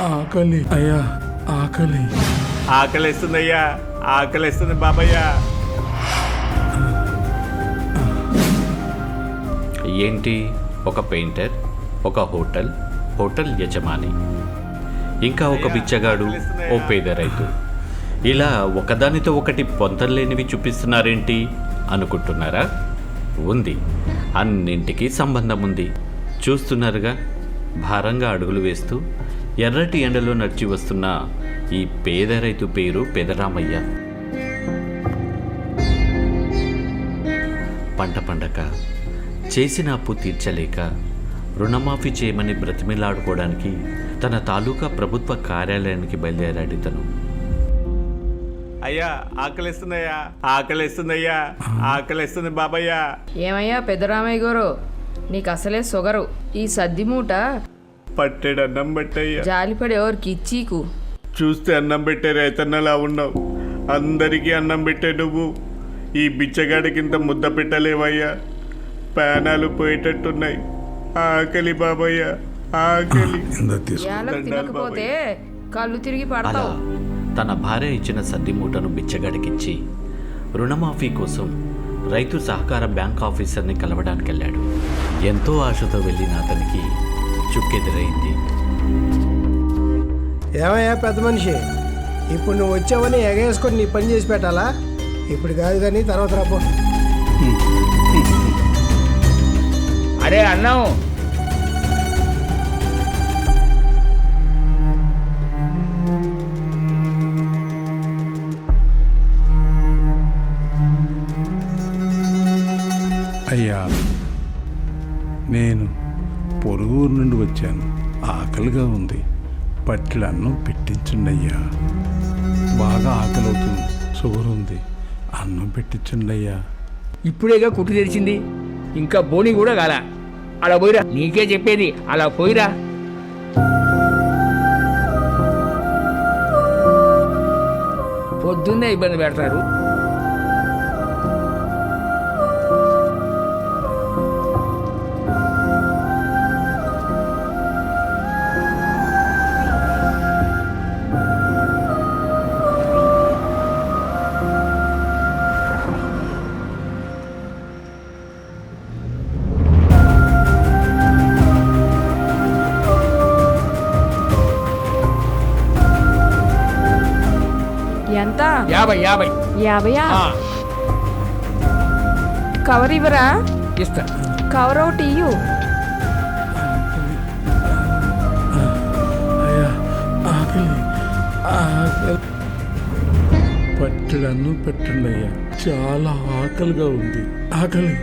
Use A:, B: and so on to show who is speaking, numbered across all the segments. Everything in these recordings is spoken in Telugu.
A: ఆకలి. అయ్యా ఆకలి.
B: ఆకలిస్తుందయ్యా ఆకలిస్తుంది బాబయ్య.
C: ఏంటి? ఒక పెయింటర్ ఒక హోటల్ హోటల్ యజమాని ఇంకా ఒక బిచ్చగాడు ఓ పేద రైతు. ఇలా ఒకదానితో ఒకటి పొంతలేనివి చూపిస్తున్నారేంటి అనుకుంటున్నారా? ఉంది. అన్నింటికీ సంబంధం ఉంది చూస్తున్నారుగా భారంగా అడుగులు వేస్తూ ఎర్రటి ఎండలో నడిచి వస్తున్న ఈ పేద రైతు పేరు పెదరామయ్య. పంట పండక చేసిన అప్పు తీర్చలేక రుణమాఫీ చేయమని బ్రతిమిలాడుకోవడానికి తన తాలూకా ప్రభుత్వ కార్యాలయానికి బయలుదేరాడు ఇతను.
B: అయ్యా ఆకలిస్తుందయ్యా ఆకలిస్తుందయ్యా ఆకలిస్తుంది బాబయ్య.
D: ఏమయ్యా పెద్దరామయ్య గారు నీకు అసలే సొగరు. ఈ సద్ది మూట
B: పట్టెడు అన్నం పెట్టయ్యా.
D: జాలిపడి ఎవరికి? ఇచ్చీకు
B: చూస్తే అన్నం పెట్టే రైతన్నలా ఉన్నావు. అందరికీ అన్నం పెట్టే నువ్వు. ఈ బిచ్చగాడికింత ముద్ద పెట్టలేవయ్యా. ప్రాణాలు పోయేటట్టున్నాయి. ఆకలి బాబయ్య. ఆకలి.
D: తినకపోతే కళ్ళు తిరిగి పడతావు.
C: తన భార్య ఇచ్చిన సద్ది మూటను బిచ్చగాడికిచ్చి రుణమాఫీ కోసం రైతు సహకార బ్యాంక్ ఆఫీసర్ని కలవడానికి వెళ్ళాడు ఎంతో ఆశతో వెళ్ళిన అతనికి చుక్కెదురైంది.
E: ఏమయ్యా పెద్ద మనిషి? ఇప్పుడు నువ్వు వచ్చావని ఎగేసుకొని నీ పని చేసి పెట్టాలా? ఇప్పుడు కాదు కానీ తర్వాత రాపో
F: అరే అన్నం!
A: పట్టిల అన్నం పెట్టించండియ్యా. బాగా ఆకలవుతుంది షుగర్ ఉంది అన్నం పెట్టించండియ్యా.
F: ఇప్పుడేగా కుట్టు తెరిచింది. ఇంకా బోని కూడా కాల. అలా పోయిరా. నీకే చెప్పేది అలా పోయిరా. పొద్దున్నే ఇబ్బంది పెడతారు.
D: ఎంత?
F: యాభై యాభై.
D: యాభయా
F: ఆ,
D: కవర్ ఇవ్వరా?
F: ఇస్తా.
D: కవర్ ఒకటి ఇయ్యు.
A: అయ్యా ఆకలి ఆకలి పట్టెడు అన్నం పెట్టండి అయ్యా చాలా ఆకలిగా ఉంది. ఆకలి.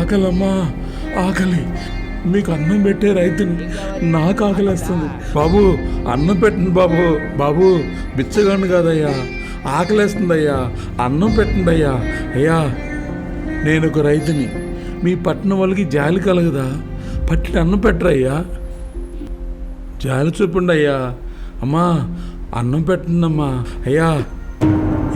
A: ఆకలమ్మా. ఆకలి. మీకు అన్నం పెట్టే రైతుని నాకు ఆకలేస్తుంది. బాబు అన్నం పెట్టండి బాబు. బాబు బిచ్చగాను కాదయ్యా. ఆకలేస్తుంది అయ్యా అన్నం పెట్టండి అయ్యా అయ్యా నేను ఒక రైతుని. మీ పట్టణం వాళ్ళకి జాలి కలగదా? పట్టిన అన్నం పెట్టరయ్యా. జాలి చూపండి అయ్యా అమ్మా అన్నం పెట్టండి అమ్మా అయ్యా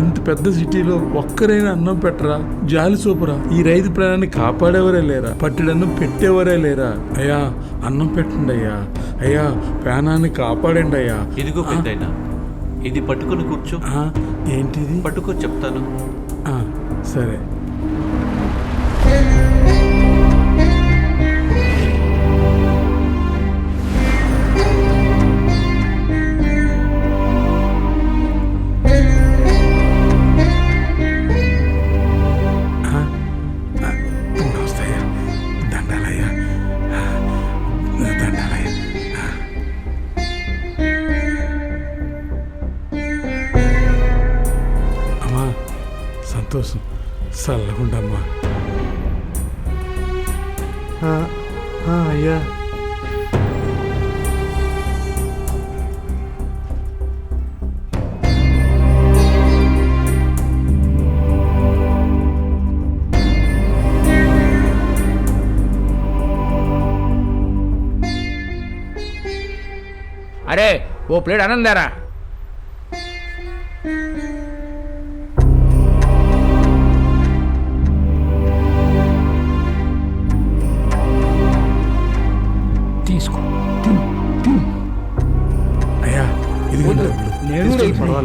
A: ఇంత పెద్ద సిటీలో ఒక్కరైనా అన్నం పెట్టరా? జాలి చూపరా ఈ రైతు ప్రాణాన్ని కాపాడేవరే లేరా? పట్టిడన్నం పెట్టేవరే లేరా? అయ్యా అన్నం పెట్టండి అయ్యా. అయ్యా ప్రాణాన్ని కాపాడండి అయ్యా.
C: ఇదిగో పెద్దయినా ఇది పట్టుకొని కూర్చో.
A: ఏంటిది?
C: పట్టుకో చెప్తాను.
A: సరే. చల్లగుండమ్మా అయ్యా.
F: అరే ఓ ప్లేట్ అన్నం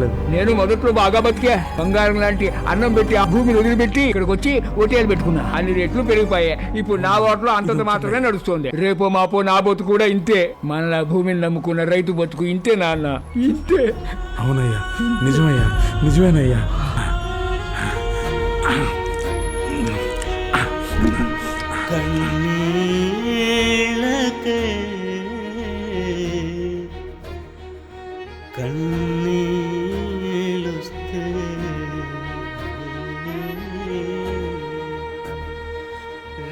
F: నేను మొదట్లో బాగా బతికా బంగారం లాంటి అన్నం పెట్టి ఆ భూమిని వదిలిపెట్టి ఇక్కడికి వచ్చి ఓటేలు పెట్టుకున్నా. అన్ని రేట్లు పెరిగిపోయాయి. ఇప్పుడు నా ఓట్లో అంతంత మాత్రమే నడుస్తుంది. రేపో మాపో నా బతుకు కూడా ఇంతే. మన భూమిని నమ్ముకున్న రైతు బతుకు ఇంతే నాన్న. ఇంతే.
A: అవునయ్యా. నిజమయ్యా. నిజమేనయ్యా.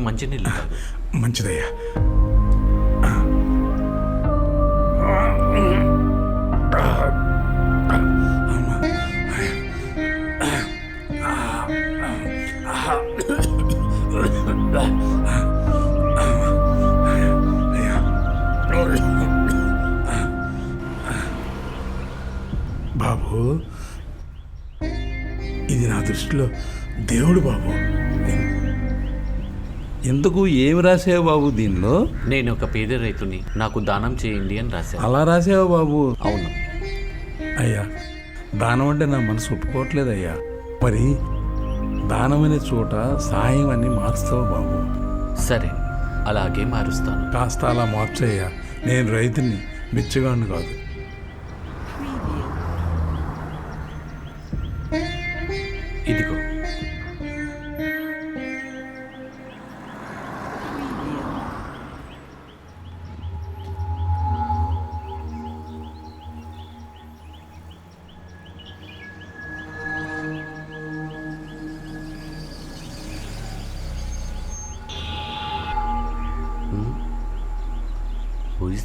C: మంచినీళ్ళు
A: మంచిదయ్యా. బాబు ఇది నా దృష్టిలో దేవుడు బాబు.
G: ఎందుకు ఏమి రాసావు బాబు దీనిలో?
C: నేను ఒక పేద రైతుని. నాకు దానం చేయండి అని రాశాను.
G: అలా రాసావు బాబు?
C: అవును.
A: అయ్యా దానం అంటే నా మనసు ఒప్పుకోవట్లేదు అయ్యా మరి దానమనే చోట సాయం అని మార్స్తావు బాబు.
C: సరే అలాగే మారుస్తాను.
A: కాస్త అలా మార్చయ్యా. నేను రైతుని బిచ్చగాడిని కాదు.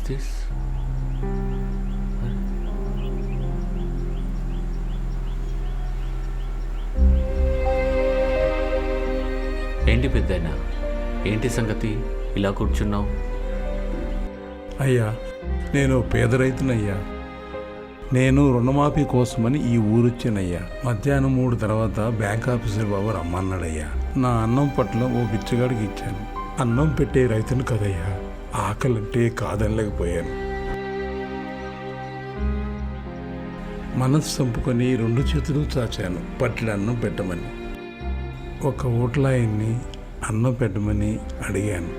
C: This? ఏంటి పెద్దయినా ఏంటి సంగతి? ఇలా కూర్చున్నావు?
A: అయ్యా నేను పేద రైతునయ్యా. నేను రుణమాఫీ కోసమని ఈ ఊరొచ్చానయ్యా. మధ్యాహ్నం మూడు తర్వాత బ్యాంక్ ఆఫీసర్ బాబు రమ్మన్నాడయ్యా. నా అన్నం పట్ల ఓ బిచ్చగాడికి ఇచ్చాను. అన్నం పెట్టే రైతును కదయ్యా. ఆకలంటే కాదనలేకపోయాను. మనసు చంపుకొని రెండు చేతులు చాచాను. పట్టిన అన్నం పెట్టమని. ఒక ఓట్లాయన్ని అన్నం పెట్టమని అడిగాను.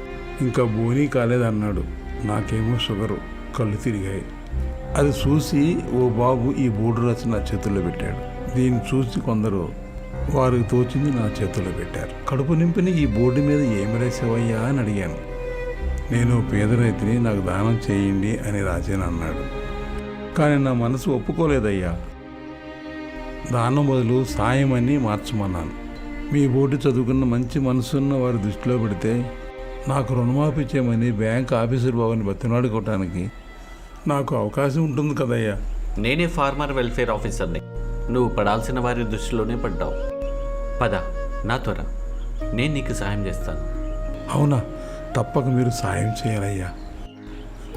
A: ఇంకా బోనీ కాలేదన్నాడు నాకేమో షుగరు కళ్ళు తిరిగాయి. అది చూసి ఓ బాబు ఈ బోర్డు రాసి నా చేతుల్లో పెట్టాడు. దీన్ని చూసి కొందరు వారికి తోచింది నా చేతుల్లో పెట్టారు. కడుపు నింపిని ఈ బోర్డు మీద ఏమి రాసావయ్యా అని అడిగాను. నేను పేద రైతుని నాకు దానం చేయండి అని రాజాను అన్నాడు. కానీ నా మనసు ఒప్పుకోలేదయ్యా. దానం బదులు సాయం అని మార్చమన్నాను. మీ బోర్డు చదువుకున్న మంచి మనసున్న వారి దృష్టిలో పెడితే నాకు రుణమాఫీ చేయమని బ్యాంక్ ఆఫీసర్ బాబుని బతినాడుకోవటానికి నాకు అవకాశం ఉంటుంది కదయ్యా.
C: నేనే ఫార్మర్ వెల్ఫేర్ ఆఫీసర్ని. నువ్వు పడాల్సిన వారి దృష్టిలోనే పడ్డావు. పద నా త్వర నేను నీకు సాయం చేస్తాను.
A: అవునా? తప్పక మీరు సాయం చేయాలయ్యా.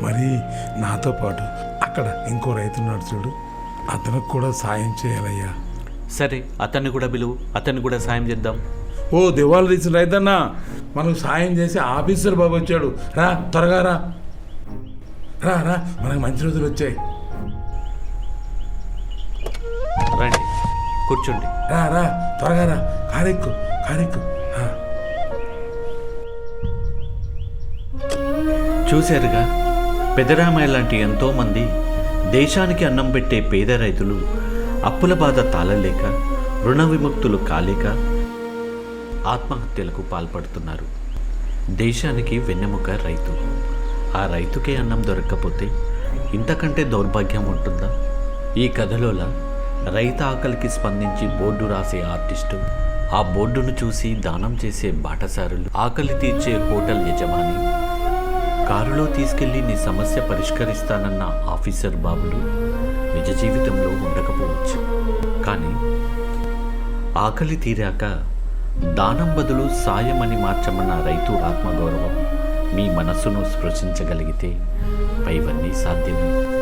A: మరి నాతో పాటు అక్కడ ఇంకో రైతున్నాడు చూడు అతనికి కూడా సాయం చేయాలయ్యా.
C: సరే అతన్ని కూడా పిలువు అతన్ని కూడా సాయం చేద్దాం.
A: ఓ దివాళ తీసిన రైతన్నా మనకు సాయం చేసి ఆఫీసర్ బాబు వచ్చాడు. రా త్వరగా రా. రా రా మనకు మంచి రోజులు వచ్చాయి.
C: రండి కూర్చోండి.
A: రా రా త్వరగా రా. కారెక్కు కారెక్కు.
C: చూశారుగా పెదరామయ్య లాంటి ఎంతోమంది దేశానికి అన్నం పెట్టే పేద రైతులు అప్పుల బాధ తాళలేక రుణ విముక్తులు కాలేక ఆత్మహత్యలకు పాల్పడుతున్నారు. దేశానికి వెన్నెముక రైతు. ఆ రైతుకే అన్నం దొరక్కపోతే ఇంతకంటే దౌర్భాగ్యం ఉంటుందా? ఈ కథలోలా రైతు ఆకలికి స్పందించి బోర్డు రాసే ఆర్టిస్టు ఆ బోర్డును చూసి దానం చేసే బాటసారులు ఆకలి తీర్చే హోటల్ యజమాని కారులో తీసుకెళ్ళి నీ సమస్య పరిష్కరిస్తానన్న ఆఫీసర్ బాబులు నిజ జీవితంలో ఉండకపోవచ్చు. కానీ ఆకలి తీరాక దానం బదులు సాయమని మార్చమన్న రైతు ఆత్మగౌరవం మీ మనస్సును స్పృశించగలిగితే పైవన్నీ సాధ్యమే.